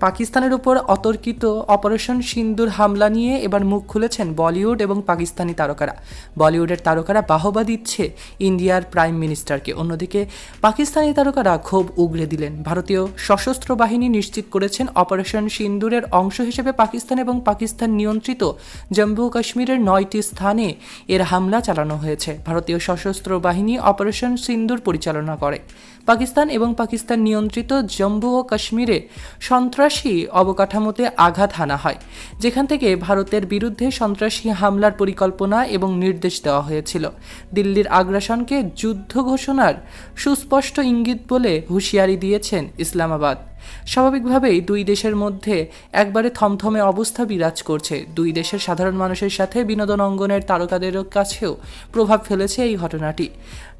পাকিস্তানের উপর অতর্কিত অপারেশন সিন্দুর হামলা নিয়ে এবার মুখ খুলেছেন বলিউড এবং পাকিস্তানি তারকারা। বলিউডের তারকারা বাহবা দিচ্ছে ইন্ডিয়ার প্রাইম মিনিস্টারকে। অন্যদিকে পাকিস্তানি তারকারা ক্ষোভ উগরে দিলেন। ভারতীয় সশস্ত্র বাহিনী নিশ্চিত করেছেন অপারেশন সিন্দুরের অংশ হিসেবে পাকিস্তান এবং পাকিস্তান নিয়ন্ত্রিত জম্মু কাশ্মীরের নয়টি স্থানে এর হামলা চালানো হয়েছে। ভারতীয় সশস্ত্র বাহিনী অপারেশন সিন্দুর পরিচালনা করে। পাকিস্তান এবং পাকিস্তান নিয়ন্ত্রিত জম্মু ও কাশ্মীরে সন্ত্রাসী অবকাঠামোতে আঘাত হানা হয়, যেখান থেকে ভারতের বিরুদ্ধে সন্ত্রাসী হামলার পরিকল্পনা এবং নির্দেশ দেওয়া হয়েছিল। দিল্লির আগ্রাসনকে যুদ্ধ ঘোষণার সুস্পষ্ট ইঙ্গিত বলে হুঁশিয়ারি দিয়েছেন ইসলামাবাদ। স্বাভাবিকভাবেই দুই দেশের মধ্যে একবারে থমথমে অবস্থা বিরাজ করছে। দুই দেশের সাধারণ মানুষের সাথে বিনোদন অঙ্গনের তারকাদের কাছেও প্রভাব ফেলেছে এই ঘটনাটি।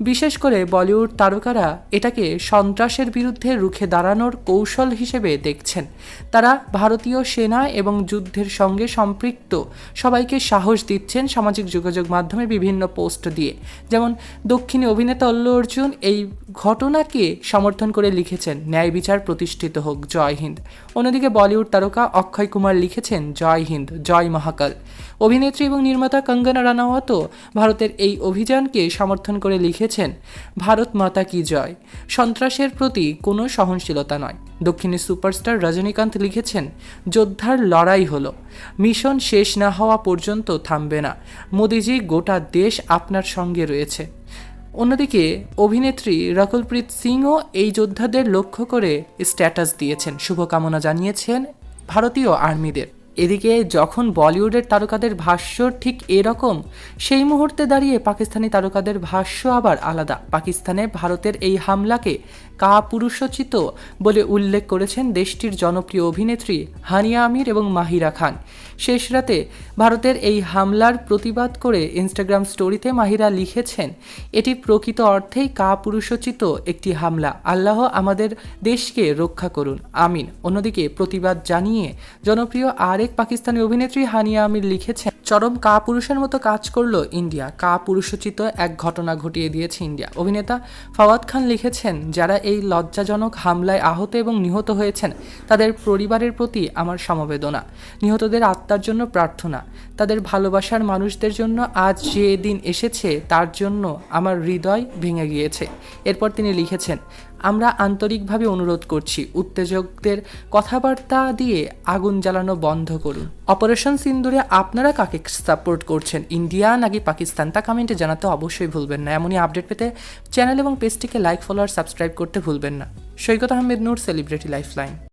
বিশেষ করে বলিউড তারকারা এটাকে সন্ত্রাসের বিরুদ্ধে রুখে দাঁড়ানোর কৌশল হিসেবে দেখছেন। তারা ভারতীয় সেনা এবং যুদ্ধের সঙ্গে সম্পৃক্ত। সবাইকে সাহস দিচ্ছেন সামাজিক যোগাযোগ মাধ্যমে বিভিন্ন পোস্ট দিয়ে। যেমন দক্ষিণী অভিনেতা অল্লু অর্জুন এই ঘটনাকে সমর্থন করে লিখেছেন, ন্যায় বিচার প্রতিষ্ঠিত হোক, জয় হিন্দ। অন্যদিকে বলিউড তারকা অক্ষয় কুমার লিখেছেন, জয় হিন্দ, জয় মহাকাল। অভিনেত্রী এবং নির্মাতা কঙ্গনা রানাওয়াতও ভারতের এই অভিযানকে সমর্থন করে লিখেছেন, ভারত মাতা কি জয়? সন্ত্রাসের প্রতি কোনো সহনশীলতা নয়। দক্ষিণী সুপারস্টার রজনীকান্ত লিখেছেন, যোদ্ধার লড়াই হলো। মিশন শেষ না হওয়া পর্যন্ত থামবে না। মোদিজি, গোটা দেশ আপনার সঙ্গে রয়েছে। অন্যদিকে অভিনেত্রী রকুলপ্রীত সিংও এই যোদ্ধাদের লক্ষ্য করে স্ট্যাটাস দিয়েছেন। শুভকামনা জানিয়েছেন ভারতীয় আর্মিদের। এদিকে যখন বলিউডের তারকাদের ভাষ্য ঠিক এরকম, সেই মুহূর্তে দাঁড়িয়ে পাকিস্তানি তারকাদের ভাষ্য আবার আলাদা। পাকিস্তানে ভারতের এই হামলাকে কাপুরুষোচিত বলে উল্লেখ করেছেন দেশটির জনপ্রিয় অভিনেত্রী হানিয়া আমির এবং মাহিরা খান। শেষ রাতে ভারতের এই হামলার প্রতিবাদ করে ইনস্টাগ্রাম স্টোরিতে মাহিরা লিখেছেন, এটি প্রকৃত অর্থেই কাপুরুষোচিত একটি হামলা। আল্লাহ আমাদের দেশকে রক্ষা করুন। আমিন। অন্যদিকে প্রতিবাদ জানিয়ে জনপ্রিয় আরেক পাকিস্তানি অভিনেত্রী হানিয়া আমির লিখেছেন চরম কাপুরুষের মতো কাজ করল ইন্ডিয়া। কা কাপুরুষোচিত এক ঘটনা ঘটিয়ে দিয়েছে ইন্ডিয়া। অভিনেতা ফাওয়াদ খান লিখেছেন, যারা এই লজ্জাজনক হামলায় আহত এবং নিহত হয়েছেন, তাদের পরিবারের প্রতি আমার সমবেদনা। নিহতদের আত্মার জন্য প্রার্থনা। তাদের ভালোবাসার মানুষদের জন্য আজ যে দিন এসেছে, তার জন্য আমার হৃদয় ভেঙে গিয়েছে। এরপর তিনি লিখেছেন আমরা আন্তরিকভাবে অনুরোধ করছি উত্তেজকদের কথাবার্তা দিয়ে আগুন জ্বালানো বন্ধ করুন। অপারেশন সিন্দুরে আপনারা কাকে সাপোর্ট করছেন? ইন্ডিয়া নাকি পাকিস্তান? তা কমেন্টে জানাতে অবশ্যই ভুলবেন না। এমনই আপডেট পেতে চ্যানেল এবং পেজটিকে লাইক, ফলো আর সাবস্ক্রাইব করতে ভুলবেন না। Saikat Ahmed Noor, celebrity lifeline.